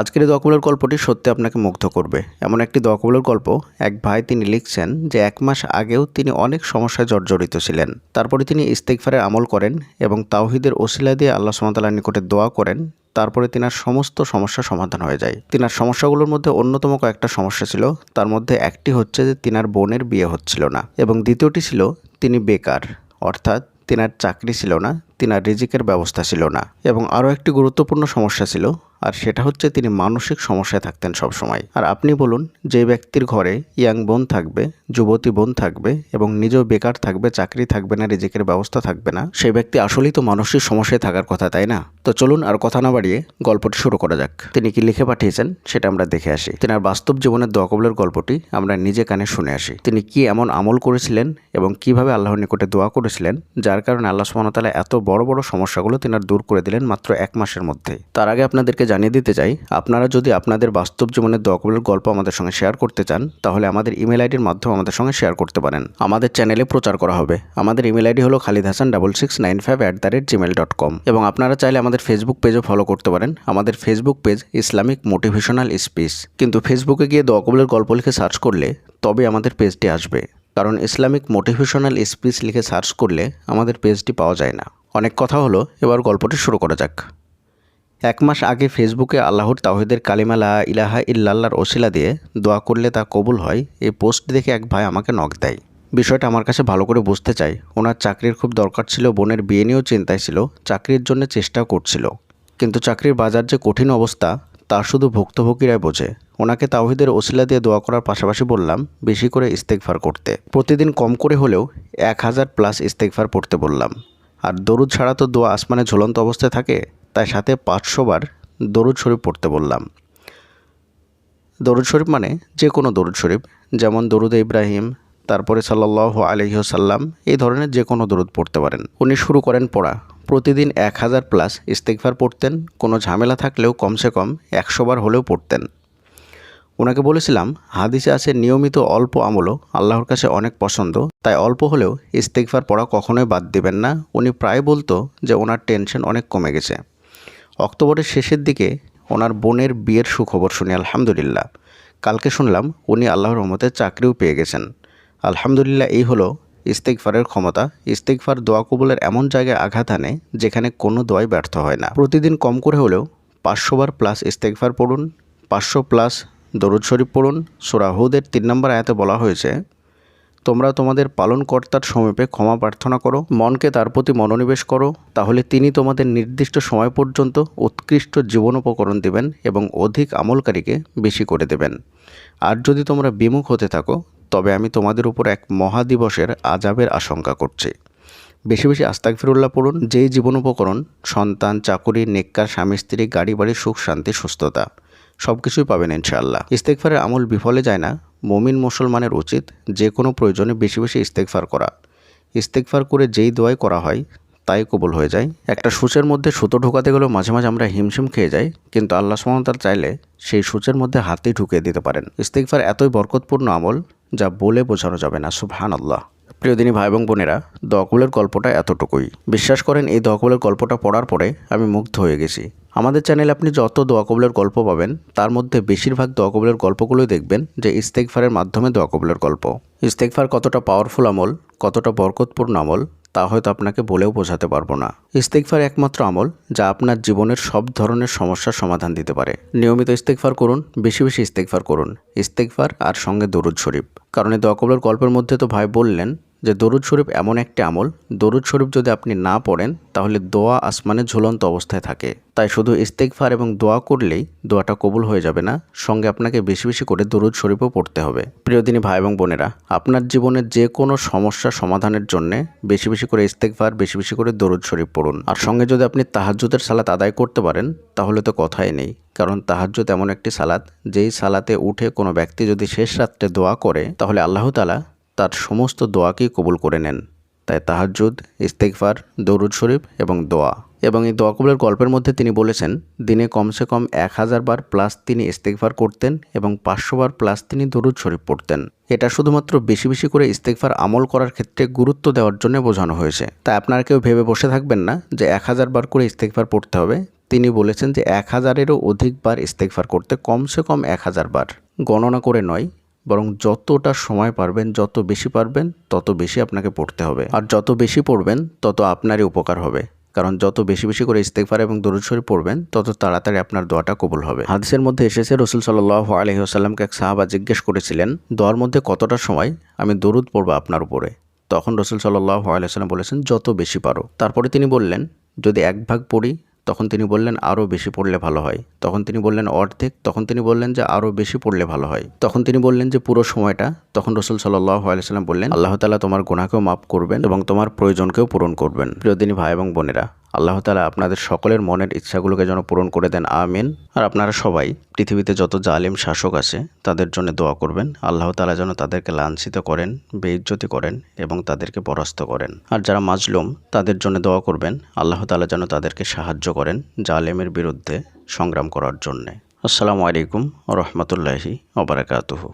আজকের এই দোয়াকবুলের গল্পটি সত্যি আপনাকে মুগ্ধ করবে। এমন একটি দোয়াকবুলের গল্প এক ভাই তিনি লিখছেন যে এক মাস আগেও তিনি অনেক সমস্যায় জর্জরিত ছিলেন। তারপরে তিনি ইস্তেকফারের আমল করেন এবং তাওহিদের ওসিলা দিয়ে আল্লাহ সুমতাল্লাহ নিকটে দোয়া করেন। তারপরে তিনার সমস্ত সমস্যা সমাধান হয়ে যায়। তিনার সমস্যাগুলোর মধ্যে অন্যতম কয়েকটা সমস্যা ছিল। তার মধ্যে একটি হচ্ছে যে তিনার বোনের বিয়ে হচ্ছিল না এবং দ্বিতীয়টি ছিল তিনি বেকার। অর্থাৎ তিনার চাকরি ছিল না, তিনার রিজিকের ব্যবস্থা ছিল না এবং আরও একটি গুরুত্বপূর্ণ সমস্যা ছিল আর সেটা হচ্ছে তিনি মানসিক সমস্যায় থাকতেন সব সময় আর আপনি বলুন, যে ব্যক্তির ঘরে ইয়াং বোন থাকবে, যুবতী বোন থাকবে এবং নিজেও বেকার থাকবে, চাকরি থাকবে না, রিজিকের ব্যবস্থা থাকবে না সেই ব্যক্তি আসলেই তো মানসিক সমস্যায় থাকার কথা, তাই না? তো চলুন আর কথা না বাড়িয়ে গল্পটি শুরু করা যাক। তিনি কি লিখে পাঠিয়েছেন, সেটা আমরা দেখে আসি। তিনার বাস্তব জীবনের দোয়াকবলের গল্পটি আমরা নিজে কানে শুনে আসি। তিনি কি এমন আমল করেছিলেন এবং কীভাবে আল্লাহর নিকটে দোয়া করেছিলেন, যার কারণে আল্লাহ সুবহানাহু এত বড় বড় সমস্যাগুলো তিনার দূর করে দিলেন মাত্র এক মাসের মধ্যে? তার আগে আপনাদেরকে জানিয়ে দিতে চাই, আপনারা যদি আপনাদের বাস্তব জীবনের দোয়াকবলের গল্প আমাদের সঙ্গে শেয়ার করতে চান, তাহলে আমাদের ইমেল আইডির মাধ্যমে আমাদের সঙ্গে শেয়ার করতে পারেন। আমাদের চ্যানেলে প্রচার করা হবে। আমাদের ইমেল আইডি হলো Khalid Hasan double six nine five at the rate Gmail dot com এবং আপনারা চাইলে আমাদের ফেসবুক পেজও ফলো করতে পারেন। আমাদের Facebook page Islamic motivational speech কিন্তু ফেসবুকে গিয়ে দোয়াকবলের গল্প লিখে সার্চ করলে তবে আমাদের পেজটি আসবে। কারণ ইসলামিক মোটিভেশনাল স্পিচ লিখে সার্চ করলে আমাদের পেজটি পাওয়া যায় না। অনেক কথা হলো, এবার গল্পটি শুরু করা যাক। এক মাস আগে ফেসবুকে আল্লাহর তাহিদের কালিমা লা ইলাহা ইল্লাল্লাহর ওসিলা দিয়ে দোয়া করলে তা কবুল হয় এই পোস্ট দেখে এক ভাই আমাকে নক দেয়। বিষয়টা আমার কাছে ভালো করে বুঝতে চাই। ওনার চাকরির খুব দরকার ছিল, বোনের বিয়ে নিয়েও চিন্তায় ছিল, চাকরির জন্য চেষ্টাও করছিল। কিন্তু চাকরির বাজার যে কঠিন অবস্থা, তা শুধু ভুক্তভোগীরাই বোঝে। ওনাকে তাওহিদের ওসিলা দিয়ে দোয়া করার পাশাপাশি বললাম, বেশি করে ইস্তেকফার করতে। প্রতিদিন কম করে হলেও এক হাজার প্লাস ইস্তেকফার পড়তে বললাম। আর দরুদ ছাড়া তো দোয়া আসমানে ঝুলন্ত অবস্থায় থাকে? তাই সাথে পাঁচশো বার দরুদ শরীফ পড়তে বললাম। দরুদ শরীফ মানে যে কোনো দরুদ শরীফ, যেমন দরুদ ইব্রাহিম, তারপরে সাল্লাহ আলহিহসাল্লাম এই ধরনের যে কোনো দরুদ পড়তে পারেন। উনি শুরু করেন পড়া। প্রতিদিন এক হাজার প্লাস ইস্তেকফার পড়তেন, কোনো ঝামেলা থাকলেও কমসে কম একশো বার হলেও পড়তেন। ওনাকে বলেছিলাম, হাদিসে আছে নিয়মিত অল্প আমলও আল্লাহর কাছে অনেক পছন্দ, তাই অল্প হলেও ইস্তেকফার পড়া কখনোই বাদ দেবেন না। উনি প্রায় বলতো যে ওনার টেনশন অনেক কমে গেছে। অক্টোবরের শেষের দিকে ওনার বোনের বিয়ের সুখবর শুনি আলহামদুলিল্লাহ। কালকে শুনলাম উনি আল্লাহর রহমতে চাকরিও পেয়ে গেছেন। আলহামদুলিল্লাহ এই হলো ইস্তেকফারের ক্ষমতা। ইস্তেকফার দোয়া কবুলের এমন জায়গায় আঘাত আনে যেখানে কোনো দোয়াই ব্যর্থ হয় না। প্রতিদিন কম করে হলেও পাঁচশো বার প্লাস ইস্তেকফার পড়ুন, পাঁচশো প্লাস দরুদ শরীফ পড়ুন। সুরাহুদের তিন নম্বর আয়াতে বলা হয়েছে তোমরা তোমাদের পালনকর্তার সমীপে ক্ষমা প্রার্থনা করো, মনকে তার প্রতি মনোনিবেশ করো, তাহলে তিনি তোমাদের নির্দিষ্ট সময় পর্যন্ত উৎকৃষ্ট জীবনোপকরণ দেবেন এবং অধিক আমলকারীকে বেশি করে দেবেন। আর যদি তোমরা বিমুখ হতে থাকো, তবে আমি তোমাদের উপর এক মহাদিবসের আজাবের আশঙ্কা করছি। বেশি বেশি আস্তাক ফিরুল্লাহ পড়ুন, যেই জীবন উপকরণ সন্তান, চাকুরি, নেককার, স্বামী, স্ত্রী, গাড়ি, বাড়ি, সুখ, শান্তি, সুস্থতা সব কিছুই পাবেন ইনশাআল্লাহ। ইস্তেকফারের আমল বিফলে যায় না মমিন মুসলমানের উচিত যে কোনো প্রয়োজনে বেশি বেশি ইস্তেকফার করা। ইস্তেকফার করে যেই দোয়াই করা হয়, তাই কবুল হয়ে যায়। একটা সূচের মধ্যে সুতো ঢোকাতে গেলেও মাঝে মাঝে আমরা হিমশিম খেয়ে যাই, কিন্তু আল্লাহ সুমতার চাইলে সেই সূচের মধ্যে হাতেই ঢুকিয়ে দিতে পারেন। ইস্তেকফার এতই বরকতপূর্ণ আমল যা বলে বোঝানো যাবে না সুবহান আল্লাহ প্রিয় দিনী ভাই এবং বোনেরা দকবুলের গল্পটা এতটুকুই। বিশ্বাস করেন, এই দকুলের গল্পটা পড়ার পরে আমি মুগ্ধ হয়ে গেছি। আমাদের চ্যানেলে আপনি যত দোয়া কবলের গল্প পাবেন, তার মধ্যে বেশিরভাগ দোয়া কবলের গল্পগুলোই দেখবেন যে ইস্তেকফারের মাধ্যমে দোয়া কবলের গল্প। ইস্তেকফার কতটা পাওয়ারফুল আমল, কতটা বরকতপূর্ণ আমল তা হয়তো আপনাকে বলেও বোঝাতে পারব না। ইস্তেকফার একমাত্র আমল, যা আপনার জীবনের সব ধরনের সমস্যার সমাধান দিতে পারে। নিয়মিত ইস্তেকফার করুন, বেশি বেশি ইস্তেকফার করুন। ইস্তেকফার আর সঙ্গে দরুদ শরীফ। কারণ এই দোয়া কবলের গল্পের মধ্যে তো ভাই বললেন যে দরুদ শরীফ এমন একটি আমল, দরুদ শরীফ যদি আপনি না পড়েন, তাহলে দোয়া আসমানে ঝুলন্ত অবস্থায় থাকে। তাই শুধু ইস্তেকফার এবং দোয়া করলেই দোয়াটা কবুল হয়ে যাবে না, সঙ্গে আপনাকে বেশি বেশি করে দরুদ শরীফও পড়তে হবে। প্রিয়দিনী ভাই এবং বোনেরা, আপনার জীবনের যে কোনো সমস্যা সমাধানের জন্যে বেশি বেশি করে ইস্তেকফার বেশি বেশি করে দরুদ শরীফ পড়ুন। আর সঙ্গে যদি আপনি তাহাজ্জুদের সালাত আদায় করতে পারেন, তাহলে তো কথাই নেই। কারণ তাহাজ্জুদ এমন একটি সালাত, যেই সালাতে উঠে কোনো ব্যক্তি যদি শেষ রাত্রে দোয়া করে, তাহলে আল্লাহ তালা তার সমস্ত দোয়াকেই কবুল করে নেন। তাই তাহাজ্জুদ ইস্তেকফার দরুদ শরীফ এবং দোয়া। এবং এই দোয়া কবুলের গল্পের মধ্যে তিনি বলেছেন, দিনে কমসে কম এক হাজার বার প্লাস তিনি ইস্তেকফার করতেন এবং পাঁচশো বার প্লাস তিনি দরুদ শরীফ পড়তেন। এটা শুধুমাত্র বেশি বেশি করে ইস্তেকফার আমল করার ক্ষেত্রে গুরুত্ব দেওয়ার জন্য বোঝানো হয়েছে। তাই আপনারা কেউ ভেবে বসে থাকবেন না যে এক হাজার বার করে ইস্তেকফার পড়তে হবে। তিনি বলেছেন যে এক হাজারেরও অধিকবার ইস্তেকফার করতে কমসে কম এক হাজার বার। গণনা করে নয় বরং যতটা সময় পারবেন, যত বেশি পারবেন, তত বেশি আপনাকে পড়তে হবে। আর যত বেশি পড়বেন, তত আপনারই উপকার হবে। কারণ যত বেশি বেশি করে ইস্তেকফার এবং দরুদ পড়বেন, তত তাড়াতাড়ি আপনার দোয়াটা কবুল হবে। হাদিসের মধ্যে এসেছে, রসুল সাল্লাহ আলহিহাসাল্লামকে এক সাহাবা জিজ্ঞেস করেছিলেন, দোয়ার মধ্যে কতটা সময় আমি দরুদ পড়ব আপনার উপরে? তখন রসুল সাল্লাহ আলাইসাল্লাম বলেছেন, যত বেশি পারো। তারপরে তিনি বললেন, যদি এক ভাগ পড়ি তখন তিনি বললেন আরও বেশি পড়লে ভালো হয়। তখন তিনি বললেন, অর্ধেক। তখন তিনি বললেন যে আরও বেশি পড়লে ভালো হয়। তখন তিনি বললেন যে, পুরো সময়টা। তখন রসুল সাল্লাহ আলাইসাল্লাম বললেন, আল্লাহ তালা তোমার গুণাকেও মাফ করবেন এবং তোমার প্রয়োজনকেও পূরণ করবেন। প্রিয়দিনী ভাই এবং বোনেরা আল্লাহ তালা আপনাদের সকলের মনের ইচ্ছাগুলোকে যেন পূরণ করে দেন, আমিন। আর আপনারা সবাই পৃথিবীতে যত জালিম শাসক আছে, তাদের জন্য দোয়া করবেন। আল্লাহ তালা যেন তাদেরকে লাঞ্ছিত করেন, বেইজ্জতি করেন এবং তাদেরকে পরাস্ত করেন। আর যারা মাজলুম, তাদের জন্য দোয়া করবেন, আল্লাহ তালা যেন তাদেরকে সাহায্য করেন জালেমের বিরুদ্ধে সংগ্রাম করার জন্যে। আসসালামু আলাইকুম রহমতুল্লাহি ওবরাকাতুহু